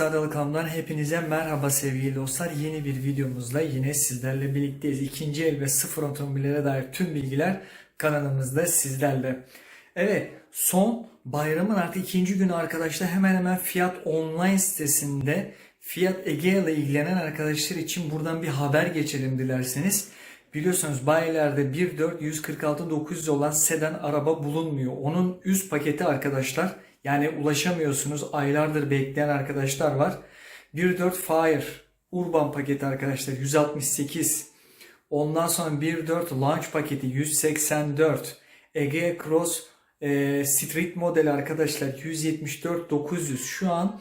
Aralık'ımdan hepinize merhaba sevgili dostlar. Yeni bir videomuzla yine sizlerle birlikteyiz. İkinci el ve sıfır otomobillere dair tüm bilgiler kanalımızda sizlerle. Evet son bayramın artık ikinci günü arkadaşlar hemen hemen Fiat online sitesinde Fiat Egea ile ilgilenen arkadaşlar için buradan bir haber geçelim dilerseniz. Biliyorsunuz bayilerde 1.4 146 900 olan sedan araba bulunmuyor. Onun üst paketi arkadaşlar. Yani ulaşamıyorsunuz. Aylardır bekleyen arkadaşlar var. 1.4 Fire Urban paketi arkadaşlar 168. Ondan sonra 1.4 Launch paketi 184. Egea Cross e, Street modeli arkadaşlar 174 900. Şu an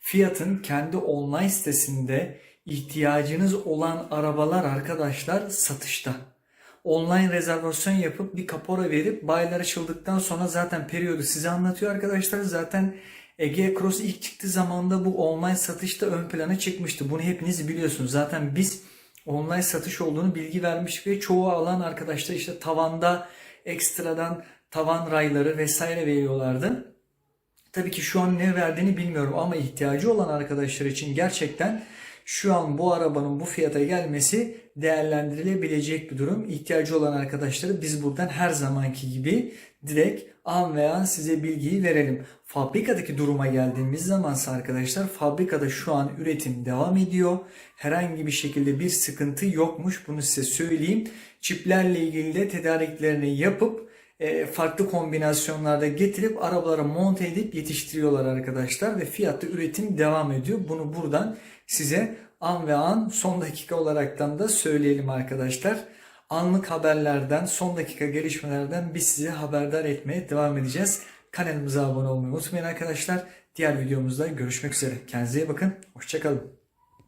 Fiat'ın kendi online sitesinde ihtiyacınız olan arabalar arkadaşlar satışta. Online rezervasyon yapıp bir kapora verip bayiler açıldıktan sonra zaten periyodu size anlatıyor arkadaşlar. Zaten Ege Cross ilk çıktığı zamanda bu online satışta ön plana çıkmıştı. Bunu hepiniz biliyorsunuz. Zaten biz online satış olduğunu bilgi vermiş ve çoğu alan arkadaşlar işte tavanda ekstradan tavan rayları vesaire veriyorlardı. Tabii ki şu an ne verdiğini bilmiyorum ama ihtiyacı olan arkadaşlar için gerçekten şu an bu arabanın bu fiyata gelmesi değerlendirilebilecek bir durum. İhtiyacı olan arkadaşları biz buradan her zamanki gibi direkt an ve an size bilgiyi verelim. Fabrikadaki duruma geldiğimiz zamansa arkadaşlar fabrikada şu an üretim devam ediyor. Herhangi bir şekilde bir sıkıntı yokmuş. Bunu size söyleyeyim. Çiplerle ilgili de tedariklerini yapıp farklı kombinasyonlarda getirip arabalara monte edip yetiştiriyorlar arkadaşlar ve fiyatta üretim devam ediyor. Bunu buradan size an ve an son dakika olaraktan da söyleyelim arkadaşlar. Anlık haberlerden, son dakika gelişmelerden biz size haberdar etmeye devam edeceğiz. Kanalımıza abone olmayı unutmayın arkadaşlar. Diğer videomuzda görüşmek üzere. Kendinize iyi bakın. Hoşçakalın.